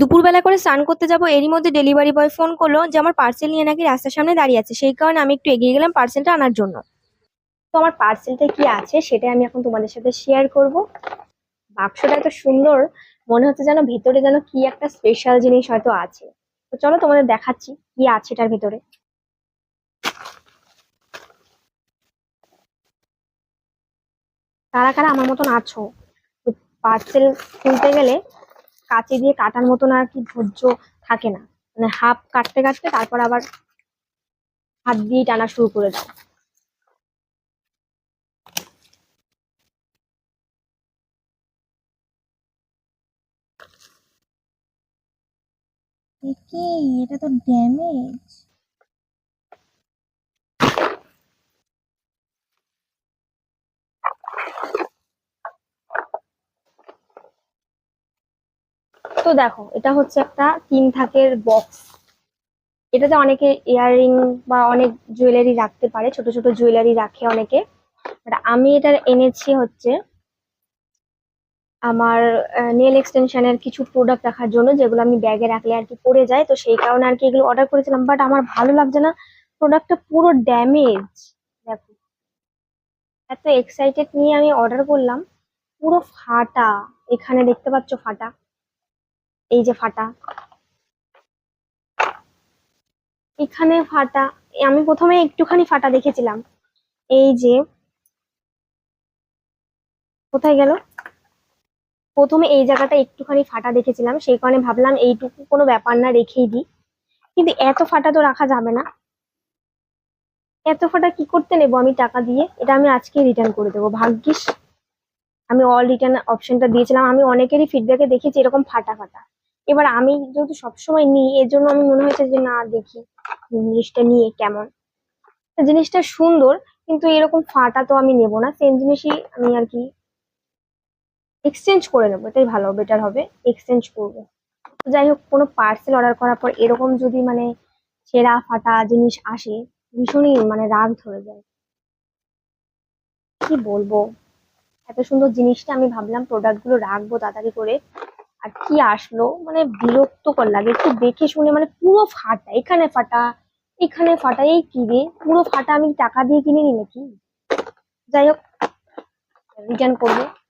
দুপুরবেলা করে স্নান করতে যাব, এরই মধ্যে ডেলিভারি বয় ফোন করল যে আমার পার্সেল নিয়ে নাকি রাস্তার সামনে দাঁড়িয়ে আছে, সেই কারণে আমি একটু এগিয়ে গেলাম পার্সেলটা আনার জন্য। তো আমার পার্সেলটা কি আছে সেটাই আমি এখন তোমাদের সাথে শেয়ার করব। বাক্সটা এত সুন্দর, মনে হচ্ছে যেন ভিতরে যেন কি একটা স্পেশাল জিনিস হয়তো আছে। তো চলো তোমাদের দেখাচ্ছি কি আছে এটার ভিতরে। কারা কারা আমার মতন আছো? পার্সেল খুলতে গেলে কাঁচি দিয়ে কাটার মতন আর কি ধৈর্য থাকে না। মানে হাফ কাটতে কাটতে তারপর আবার হাত দিয়ে টানা শুরু করে দাও। এটা তো ড্যামেজ তো দেখো, এটা হচ্ছে একটা তিন থাকের বক্স এটাতে অনেকে ইয়াররিং বা অনেক জুয়েলারি রাখতে পারে, ছোট ছোট জুয়েলারি রাখে অনেকে। বাট আমি এটা এনেছি হচ্ছে আমার নেল এক্সটেনশনের কিছু প্রোডাক্ট রাখার জন্য, যেগুলো আমি ব্যাগে রাখলে আর কি পড়ে যায়। তো সেই কারণে আর কি এগুলো অর্ডার করেছিলাম। বাট আমার ভালো লাগছে না প্রোডাক্টটা পুরো ড্যামেজ দেখো, এত এক্সাইটেড নিয়ে আমি অর্ডার করলাম, পুরো ফাটা। এখানে দেখতে পাচ্ছ ফাটা। এই যে ফাটা। এখানে ফাটা আমি প্রথমে একটুখানি ফাটা দেখেছিলাম। এই যে, কোথায় গেল? প্রথমে এই জায়গাটা একটুখানি ফাটা দেখেছিলাম, সেই কারণে ভাবলাম এইটুকু কোনো ব্যাপার না, রেখেই দিই। কিন্তু এত ফাটা তো রাখা যাবে না। এত ফাটা কি করতে নেব আমি টাকা দিয়ে? এটা আমি আজকে রিটার্ন করে দেবো। ভাগ্যিস, আমি অল রিটার্ন অপশনটা দিয়েছিলাম। আমি অনেকেরই ফিডব্যাকে দেখেছি এরকম ফাটা ফাটা। এবার আমি যেহেতু সবসময় নিই, এর জন্য আমি মনে হয়েছে যে না, দেখি জিনিসটা নিয়ে কেমন। জিনিসটা সুন্দর, কিন্তু এরকম ফাটা তো আমি নেব না সেম জিনিসই আমি আর কি এক্সচেঞ্জ করে নেব, এটাই ভালো বেটার হবে এক্সচেঞ্জ করব। যাই হোক, কোনো পার্সেল অর্ডার করার পর এরকম যদি মানে ছেঁড়া ফাটা জিনিস আসে, ভীষণই মানে রাগ ধরে যায়। কি বলব? এত সুন্দর জিনিসটা আমি ভাবলাম প্রোডাক্টগুলো রাখব তাড়াতাড়ি করে। আর কি আসলো? মানে বিরক্তকর লাগে, একটু দেখে শুনে মানে পুরো ফাটা, এখানে ফাটা এখানে ফাটা, এই কিনে পুরো ফাটা আমি টাকা দিয়ে কিনে নি নাকি যাই হোক রিটার্ন করব।